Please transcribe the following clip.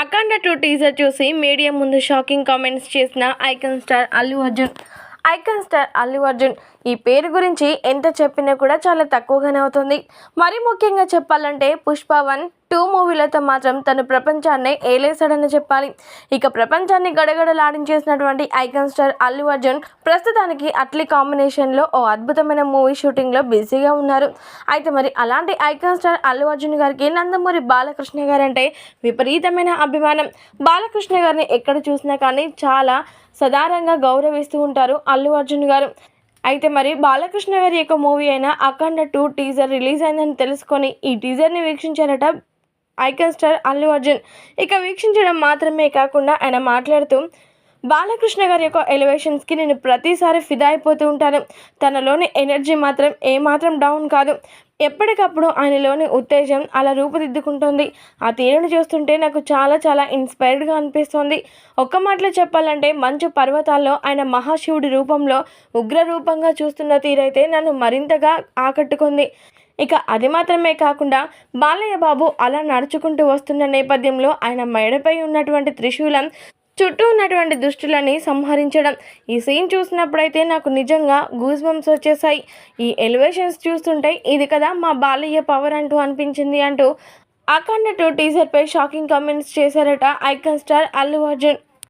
అఖండ two teaser చూసి media ముందు shocking comments చేసిన icon star Allu Arjun. Icon star Allu Arjun ఈ పేరు గురించి ఎంత చెప్పినా కూడా చాలా తక్కువగానే అవుతుంది. మరి ముఖ్యంగా చెప్పాలంటే పుష్ప వన్ టూ మూవీలతో మాత్రం తను ప్రపంచాన్ని ఏలేశాడని చెప్పాలి. ఇక ప్రపంచాన్ని గడగడలాడించేసినటువంటి ఐకాన్ స్టార్ అల్లు అర్జున్ ప్రస్తుతానికి అట్లీ కాంబినేషన్లో ఓ అద్భుతమైన మూవీ షూటింగ్లో బిజీగా ఉన్నారు. అయితే మరి అలాంటి ఐకాన్ స్టార్ అల్లు అర్జున్ గారికి నందమూరి బాలకృష్ణ గారు అంటే విపరీతమైన అభిమానం. బాలకృష్ణ గారిని ఎక్కడ చూసినా కానీ చాలా సదారంగా గౌరవిస్తూ ఉంటారు అల్లు అర్జున్ గారు. అయితే మరి బాలకృష్ణ గారి యొక్క మూవీ అయిన అఖండ టూ టీజర్ రిలీజ్ అయిందని తెలుసుకొని ఈ టీజర్ని వీక్షించారట ఐకాన్ స్టార్ అల్లు అర్జున్. ఇక వీక్షించడం మాత్రమే కాకుండా ఆయన మాట్లాడుతూ బాలకృష్ణ గారి యొక్క ఎలివేషన్స్కి నేను ప్రతిసారి ఫిదా అయిపోతూ ఉంటాను. తనలోని ఎనర్జీ మాత్రం ఏమాత్రం డౌన్ కాదు. ఎప్పటికప్పుడు ఆయనలోని ఉత్తేజం అలా రూపుదిద్దుకుంటుంది. ఆ తీరును చూస్తుంటే నాకు చాలా చాలా ఇన్స్పైర్డ్గా అనిపిస్తుంది. ఒక్క మాటలో చెప్పాలంటే మంచు పర్వతాల్లో ఆయన మహాశివుడి రూపంలో ఉగ్ర రూపంగా చూస్తున్న తీరైతే నన్ను మరింతగా ఆకట్టుకుంది. ఇక అది మాత్రమే కాకుండా బాలయ్య బాబు అలా నడుచుకుంటూ వస్తున్న నేపథ్యంలో ఆయన మెడపై ఉన్నటువంటి త్రిశూలం చుట్టూ ఉన్నటువంటి దుష్టులని సంహరించడం. ఈ సీన్ చూసినప్పుడైతే నాకు నిజంగా గూస్ బంప్స్ వచ్చేసాయి. ఈ ఎలివేషన్స్ చూస్తుంటే ఇది కదా మా బాలయ్య పవర్ అంటూ అనిపించింది అంటూ అఖండ టూ టీజర్పై షాకింగ్ కామెంట్స్ చేశారట ఐకాన్ స్టార్ అల్లు అర్జున్.